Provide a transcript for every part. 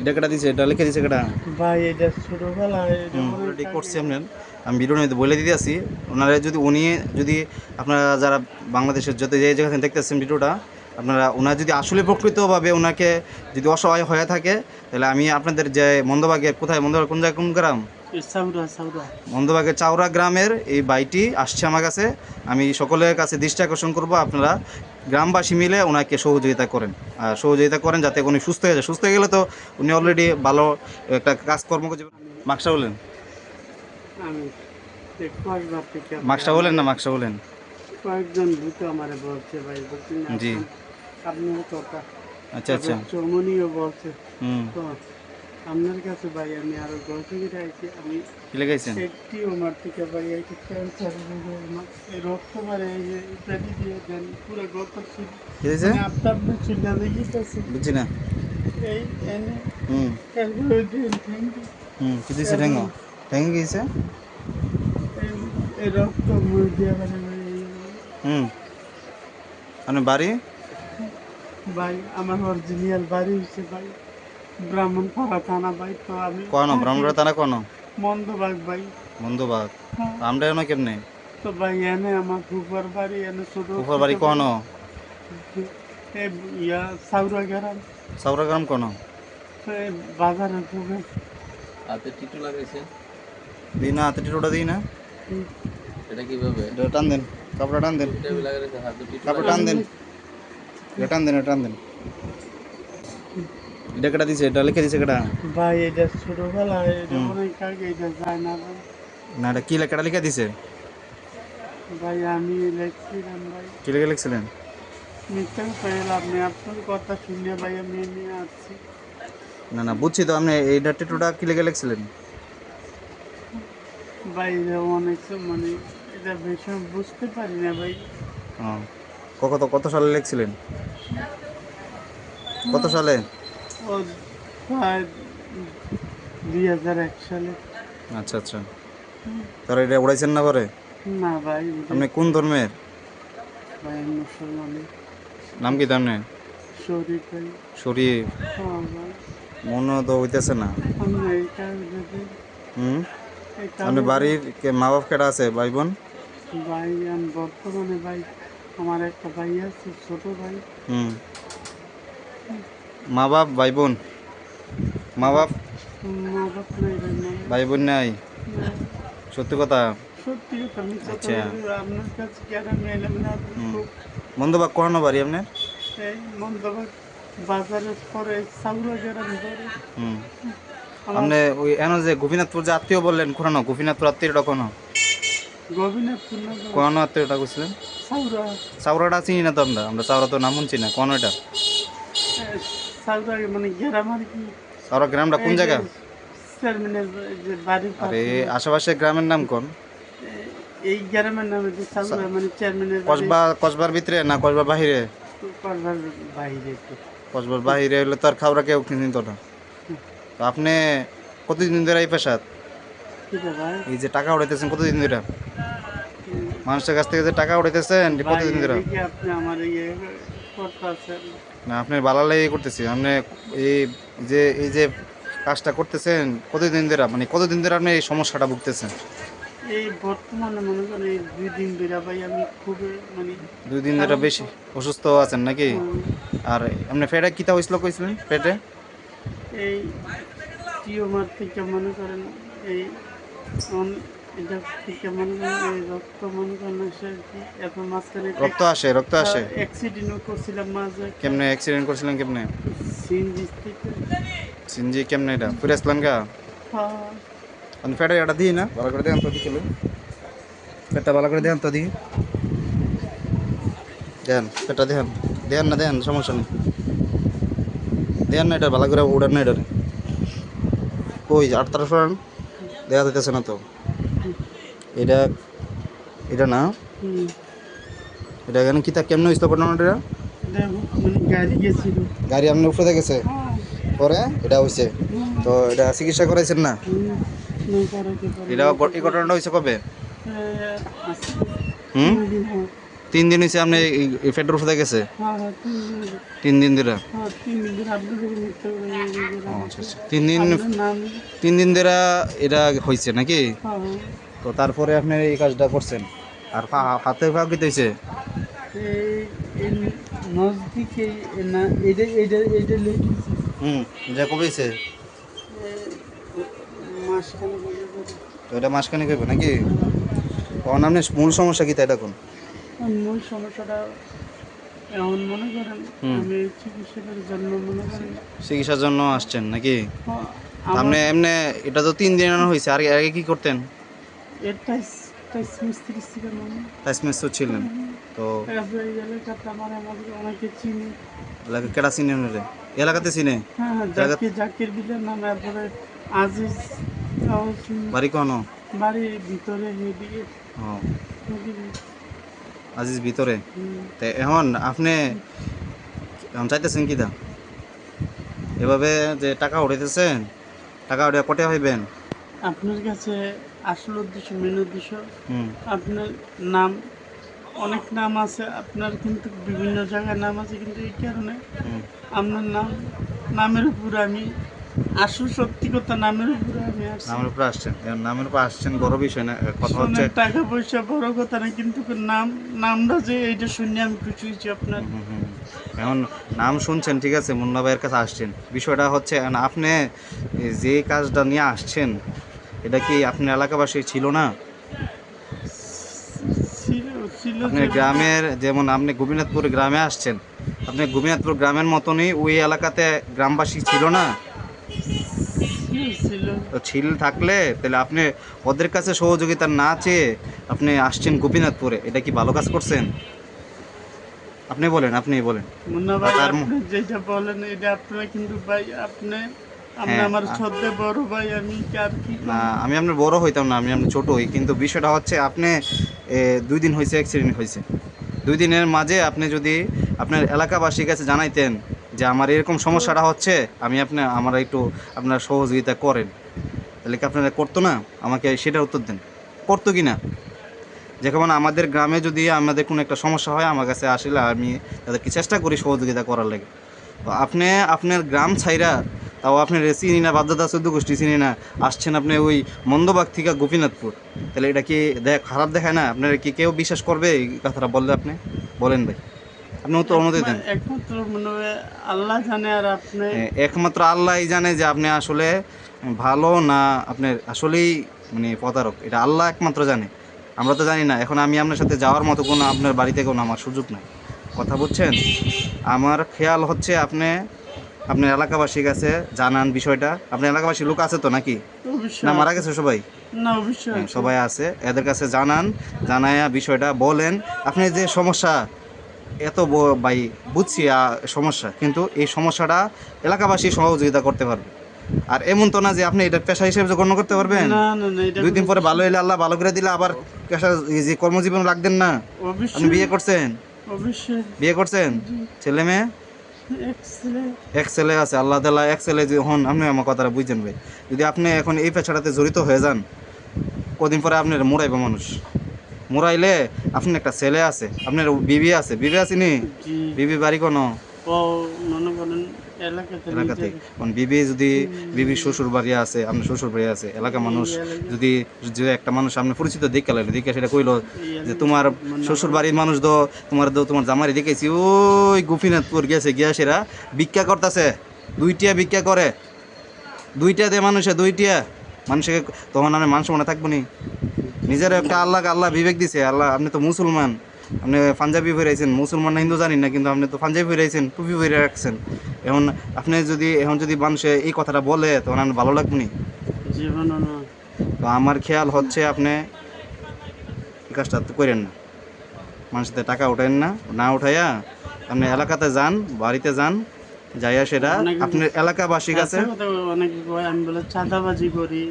এটা কেটা দিছে? এটা লিখে দিছে কেটা? ভাই এটা ছোটবেলায় এটা অলরেডি করছি আপনার। আমি ভিডিওর মধ্যে বলে দিতে আসি। ওনারা যদি উনি যদি আপনারা যারা বাংলাদেশের যত যে জায়গা থেকে দেখতেছেন ভিডিওটা আপনারা ওনার যদি আসলে প্রকৃতভাবে ওনাকে যদি অসহায় হয়ে থাকে তাহলে আমি আপনাদের যে মন্দবাগের কোথায় মন্দবাগ কোন জায়গা কোন গ্রাম? মন্দবাগের চাওড়া গ্রামের এই বাইটি আসছে আমার কাছে। আমি সকলের কাছে দৃষ্টি আকর্ষণ করব আপনারা। গ্রামবাসী মিলে ওনাকে সহযোগিতা করেন। আর সহযোগিতা করেন যাতে উনি সুস্থ হয়ে যায়। সুস্থ হয়ে গেলে তো উনি অলরেডি ভালো একটা কাজকর্ম মাক্সা বলেন। মাক্সা বলেন না মাক্সা বলেন। কয়েকজন ভূত আমার বলছে ভাই বলছি জি। আচ্ছা আচ্ছা। চমনিও বলছে। হুম। আপনার কাছে ভাই আমি আরও গল্প আইছি আমি কি লেগেছেন একটি আমার থেকে ভাই এই ক্যান্সার এই রক্ত যে ইত্যাদি দিয়ে দেন পুরো গল্প ছিল কি হয়েছে? মানে আপনার আপনার চিন্তা দেখিতেছে বুঝছি না। এই এনে হুম। এগুলো দিন থ্যাংক ইউ হুম কি দিয়েছে ঠেঙ্গো? ঠেঙ্গো কি দিয়েছে? এই- রক্ত মুখ দিয়ে মানে হুম। মানে বাড়ি? ভাই আমার অরিজিনাল বাড়ি হচ্ছে ভাই। ব্রাহ্মণপাড়া থানা ভাই তো আমি কনো ব্রাহ্মণরা তারা কনো মন্দবাগ ভাই। বন্ধুবাগ হ্যাঁ, আমরা এনো কেমনে? তো ভাই এনে আমার ফুফার বাড়ি এনে ছোট উপর বাড়ি কনো এই ইয়া সাউরা গ্রাম। সাউরা গ্রাম কনো বাজারে ফুফে। হাতে টিটু লাগাইছে। দিই না হাতে টিটোটা দিই না। এটা কীভাবে? এটা টান দেন কাপড়টা টান দেন। হাতে টিটু কাপড় টান দেন। এটা টান দেন এটা টান দেন। এটা কেটা দিছে? এটা লিখে দিছে কেটা? ভাই এটা ছোটবেলায় এটা অনেক আগে এটা যায় না ভাই। না এটা কি লে- কেটা লিখে দিছে? ভাই আমি লেখছিলাম ভাই। কি লিখে লিখছিলেন? মিথ্যা পেয়ে আপনি আপনার কথা শুনে ভাই আমি নিয়ে আসছি না না বুঝছি তো আপনি এইটা টিটোটা কি লিখে লিখছিলেন? ভাই অনেক মানে এটা বেশি বুঝতে পারি না ভাই। কত কত সালে লিখছিলেন? কত সালে? প্রায় দুই হাজার এক সালে। আচ্ছা আচ্ছা। তারা এটা উড়াইছেন না পরে? না ভাই আপনি কোন ধর্মের? ভাই মুসলমান। নাম কি ধর্মের শরীর ভাই। শরীর হ্যাঁ মনে তো হইতেছে না। হুম? আপনি বাড়ির মা বাপ কেটা আছে ভাই বোন ভাই আমি বর্তমানে ভাই আমার একটা ভাই আছে ছোট ভাই। হুম। মা বাপ ভাই বোন মা বাপ ভাই বোন নাই? সত্যি কথা? আচ্ছা। বলি, আপনার কাছে কেন আমি এলাম না আপনি হুম। খুব বন্ধুবাগ করানো বাড়ি আপনার? মন্দবাগ আপনি ওই এন যে গোপীনাথপুর যে আত্মীয় বললেন কোন? গোপীনাথপুর আত্মীয়টা কোন? কোন আত্মীয়টা করছিলেন চাউরাটা চিনি না তো আমরা? আমরা চাউরা তো নাম শুনছি না। কোন এটা? এ, মানে গ্রাম আর কি চাউরা গ্রামটা কোন জায়গা যে আরে আশেপাশে গ্রামের নাম কোন এই গ্রামের নামে মানে চেয়ারম্যানের কসবা কসবার ভিতরে না কসবার বাহিরে করবার বাইরে একটু কসবার বাহিরে হলে তো আর খাওয়া কেউ চিনতো না তো আপনি কতদিন ধরে এই পেশাত ভাই এই যে টাকা উড়াইতেছেন কতদিন ধরে? মানুষের কাছ থেকে যে টাকা ভাই, কতদিন ধরে? আপনি আমার না আপনি বালালাই করতেছি। আপনি এই যে এই যে কাজটা করতেছেন কতদিন ধরে মানে কতদিন ধরে আপনি এই সমস্যাটা ভুগতেছেন? এই বর্তমানে মনে করেন এই দুই দিন ধরে ভাই আমি খুবই মানে দুই দিন ধরে বেশি অসুস্থ আছেন নাকি? আর আপনি পেটে কিতা হয়েছিল কইছিলেন পেটে এই টিউমার থেকে মনে করেন এই মনে রক্ত আসে রক্ত আসে। অ্যাক্সিডেন্টও করছিলাম কেমনে অ্যাক্সিডেন্ট করছিলেন কেমনে? সিনজি কেমনে এটা? ফিরে আসলেন গা? হ্যাঁ, পেটে এটা দিই না? ভালো করে দেন তো দিকে পেটটা ভালো করে দেন তো দিই দেন পেটটা দেন দেন না দেন সমস্যা নেই। দেন না এটা ভালো করে উড়ান না এটা কই আট তারা সরান? দেখা দিতেছে না তো। এটা এটা না। এটা এখানে কিতা কেমনে হয়েছিল ঘটনাটা দেখো মানে গাড়ি আপনার উপরে গেছে? হ্যাঁ, পরে এটা হয়েছে তো এটা চিকিৎসা করাইছেন না। এটা এই ঘটনাটা হয়েছে কবে? হুম? তিন দিন হয়। হয়েছে আপনি এই ফেটের উপরে গেছে? হ্যাঁ, হ্যাঁ, তিন দিন। ধরে। হ্যাঁ, তিন দিন আপনি তিন দিন তিন দিন ধরে এটা হয়েছে নাকি? হ্যাঁ, তো তারপরে আপনি এই কাজটা করছেন। আর হাতে এটা লেগেছে হুম যা কবে হয়েছে মাসখানে বলে করে তো এটা মাসখানে নাকি? তখন আপনার মূল সমস্যা কি তাই এখন আর মূল সমস্যাটা এমন মনে করেন আমি চিকিৎসকের জন্য মনে করেন। চিকিৎসার জন্য আসছেন নাকি? হ্যাঁ, আপনি এমনি এটা তো তিন দিন হয়েছে আর আগে কি করতেন? টাইস মিস্ত্রি ছিলেন তো আমাদের অনেকে চিনি। এলাকা কেটা চিনে রে এলাকাতে চিনে? হ্যাঁ হ্যাঁ জাকির জাকির বিলের নাম তারপরে আজিজ তাও চিনি। বাড়ি কোনো? ভিতরে এদিকে। আজিজ ভিতরে। তো এখন আপনি এখন চাইতেছেন কি দা? এভাবে যে টাকা উঠাইতেছেন টাকা উঠে কটে হইবেন? আপনার কাছে আসল উদ্দেশ্য মেন উদ্দেশ্য। আপনার নাম অনেক নাম আছে আপনার কিন্তু বিভিন্ন জায়গায় নাম আছে কিন্তু এই কারণে আপনার নাম নামের উপর আমি আসল সত্যি কথা নামের উপরে আমি নামের উপরে আসছেন। নামের উপরে আসছেন বড় বিষয় না কথা হচ্ছে টাকা পয়সা বড় কথা না কিন্তু নাম নামটা যে এইটা শুনে আমি খুশি হয়েছি আপনার। এখন নাম শুনছেন ঠিক আছে মুন্না ভাইয়ের কাছে আসছেন। বিষয়টা হচ্ছে আপনি যে কাজটা নিয়ে আসছেন এটা কি আপনার এলাকাবাসী ছিল না? ছিল ছিল আপনি যে- গ্রামের যেমন আপনি গোপীনাথপুর গ্রামে আসছেন আপনি গোপীনাথপুর গ্রামের মতনই ওই এলাকাতে গ্রামবাসী ছিল না? তো ছিল থাকলে তাহলে আপনি ওদের কাছে সহযোগিতা না চেয়ে আপনি আসছেন গোপীনাথপুরে এটা কি ভালো কাজ করছেন? আপনি বলেন আপনি বলেন। যেটা বলেন এটা আপনারা কিন্তু ভাই আপনি হ্যাঁ, আমি আপনার বড় হইতাম না আমি আপনার ছোট হই। কিন্তু বিষয়টা হচ্ছে আপনি দুই দিন হয়েছে অ্যাক্সিডেন্ট হয়েছে দুই দিনের মাঝে আপনি যদি আপনার এলাকাবাসীর কাছে জানাইতেন যে আমার এরকম সমস্যাটা হচ্ছে আমি আপনি আমার একটু আপনার সহযোগিতা করেন। তাহলে কি আপনারা করতো না? আমাকে সেটা উত্তর দেন। করতো কি না? যেমন আমাদের গ্রামে যদি আমাদের কোনো একটা সমস্যা হয় আমার কাছে আসলে আমি তাদেরকে চেষ্টা করি সহযোগিতা করার লাগে। তো আপনি আপনার গ্রাম ছাইরা তাও আপনার চিনি না বাধ্যতা চোদ্দ গোষ্ঠী চিনি না আসছেন আপনি ওই মন্দবাগ থেকে গোপীনাথপুর। তাহলে এটা কি দেখ খারাপ দেখায় না? আপনার কি কেউ বিশ্বাস করবে এই কথাটা বললে আপনি? বলেন ভাই। আপনি উত্তর অনুমতি দেন। একমাত্র মনে আল্লাহ জানে আর আপনি একমাত্র আল্লাহই জানে যে আপনি আসলে ভালো না আপনার আসলেই মানে প্রতারক। এটা আল্লাহ একমাত্র জানে। আমরা তো জানি না এখন আমি আপনার সাথে যাওয়ার মতো কোনো আপনার বাড়িতে কোনো আমার সুযোগ নাই। কথা বুঝছেন? আমার খেয়াল হচ্ছে আপনি আপনার এলাকাবাসীর কাছে জানান বিষয়টা। আপনার এলাকাবাসী লোক আছে তো নাকি? না মারা গেছে সবাই? সবাই আছে। এদের কাছে জানান জানায়া বিষয়টা বলেন। আপনি যে সমস্যা এত ভাই বুঝছি সমস্যা কিন্তু এই সমস্যাটা এলাকাবাসী সহযোগিতা করতে পারবে। আর এমন তো না যে আপনি এটা পেশা হিসেবে গণ্য করতে পারবেন। দুই দিন পরে ভালো হইলে আল্লাহ ভালো করে দিলে আবার পেশা যে কর্মজীবন রাখবেন না। আপনি বিয়ে করছেন? বিয়ে করছেন? ছেলে মেয়ে? এক্সেলেন্ট এক ছেলে আছে আল্লাহ তালা এক ছেলে যে হন আপনি আমার কথাটা বুঝছেন ভাই। যদি আপনি এখন এই পেশাটাতে জড়িত হয়ে যান কদিন পরে আপনার মোড়াইবে মানুষ। মোড়াইলে আপনার একটা ছেলে আছে আপনার বিবি আছে। বিবি আছে নি? বিবি বাড়ি কোনো? এলাকাতে বিবি যদি বিবি শ্বশুর বাড়ি আছে আপনার শ্বশুর বাড়ি আছে এলাকা মানুষ যদি যে একটা মানুষ আপনার পরিচিত দেখে লাগল দেখে সেটা কইলো যে তোমার শ্বশুর বাড়ির মানুষ তোমার তোমার জামারি দেখেছি ওই গোপীনাথপুর গেছে গিয়া সেরা ভিক্ষা করতেছে দুইটিয়া ভিক্ষা করে। দুইটা দে মানুষে দুইটিয়া। মানুষকে তখন আমি মানুষ মনে থাকব নি। নিজের একটা আল্লাহ আল্লাহ বিবেক দিছে আল্লাহ আপনি তো মুসলমান। আপনি পাঞ্জাবি ফিরাইছেন মুসলমান না হিন্দু জানি না কিন্তু আপনি তো পাঞ্জাবি ফিরাইছেন টুপি ফিরে রাখছেন। এখন আপনি যদি এখন যদি মানুষে এই কথাটা বলে তখন আপনি ভালো লাগবে তো আমার খেয়াল হচ্ছে আপনি এই কাজটা করেন না। মানুষের টাকা উঠাইন না না উঠাইয়া আপনি এলাকাতে যান বাড়িতে যান যাইয়া সেটা আপনার কাছে অনেক আমি বলে চাঁদাবাজি করি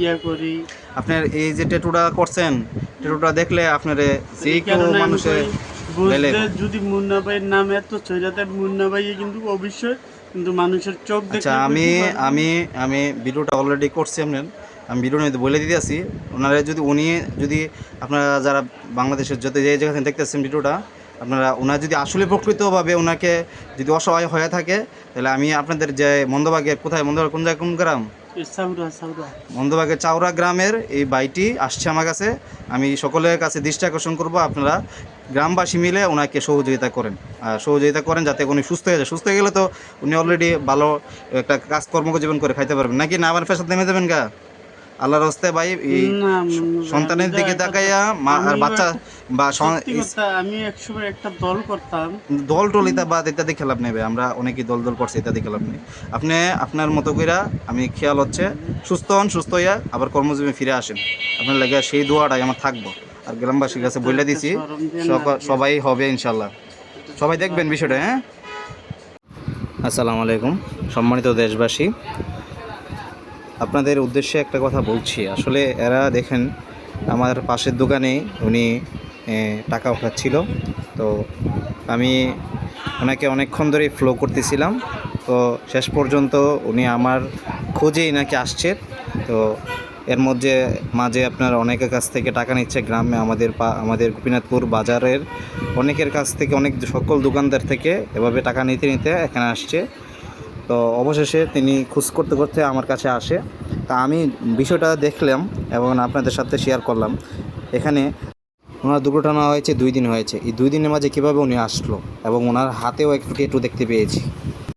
ইয়া করি। আপনার এই যে টেটুটা করছেন টেটুটা দেখলে আপনার যে কেউ গেলে- যদি মুন্না ভাইয়ের নাম এত ছড়াতে মুন্না ভাই কিন্তু অবশ্যই কিন্তু মানুষের চোখ আচ্ছা আমি আমি আমি ভিডিওটা অলরেডি করছি আপনার। আমি ভিডিওর মধ্যে বলে দিতে আছি ওনারা যদি উনি যদি আপনারা যারা বাংলাদেশের যত যে জায়গা থেকে দেখতেছেন ভিডিওটা আপনারা ওনার যদি আসলে প্রকৃতভাবে ওনাকে যদি অসহায় হয়ে থাকে তাহলে আমি আপনাদের যে মন্দবাগের কোথায় মন্দবাগ কোন জায়গায় কোন গ্রাম? মন্দবাগের চাওড়া গ্রামের এই বাইটি আসছে আমার কাছে। আমি সকলের কাছে দৃষ্টি আকর্ষণ করব, আপনারা গ্রামবাসী মিলে ওনাকে সহযোগিতা করেন। আর সহযোগিতা করেন যাতে উনি সুস্থ হয়ে যায়। সুস্থ হয়ে গেলে তো উনি অলরেডি ভালো একটা কাজকর্ম জীবন করে খাইতে পারবেন। নাকি না আবার ফেসাদ নেমে দেবেন গা? আল্লাহর হস্তে ভাই এই সন্তানের দিকে তাকাইয়া মা আর বাচ্চা বা আমি একসময় একটা দল করতাম। দল টল ইত্যাদি ইত্যাদি খেলাপ নেবে আমরা অনেকেই দল দল করছি ইত্যাদি খেলাপ নেই। আপনি আপনার মতো কইরা আমি খেয়াল হচ্ছে সুস্থ হন সুস্থ হইয়া আবার কর্মজীবী ফিরে আসেন। আপনার লাগে সেই দোয়াটাই আমার থাকব। আর গ্রামবাসীর কাছে বলে দিছি সক- সবাই হবে ইনশাল্লাহ। সবাই দেখবেন বিষয়টা হ্যাঁ? আসসালামু আলাইকুম। সম্মানিত দেশবাসী আপনাদের উদ্দেশ্যে একটা কথা বলছি। আসলে এরা দেখেন, আমার পাশের দোকানে উনি টাকা উঠাচ্ছিল। তো আমি ওনাকে অনেকক্ষণ ধরে ফ্লো করতেছিলাম। তো শেষ পর্যন্ত উনি আমার খোঁজেই নাকি আসছে। তো এর মধ্যে মাঝে আপনার অনেকের কাছ থেকে টাকা নিচ্ছে গ্রামে, আমাদের আমাদের গোপীনাথপুর বাজারের অনেকের কাছ থেকে, অনেক সকল দোকানদার থেকে এভাবে টাকা নিতে নিতে এখানে আসছে। তো অবশেষে তিনি খোঁজ করতে করতে আমার কাছে আসে। তা আমি বিষয়টা দেখলাম এবং আপনাদের সাথে শেয়ার করলাম। এখানে ওনার দুর্ঘটনা হয়েছে, দুই দিন হয়েছে। এই দুই দিনের মাঝে কীভাবে উনি আসলো এবং ওনার হাতেও একটু একটু দেখতে পেয়েছি।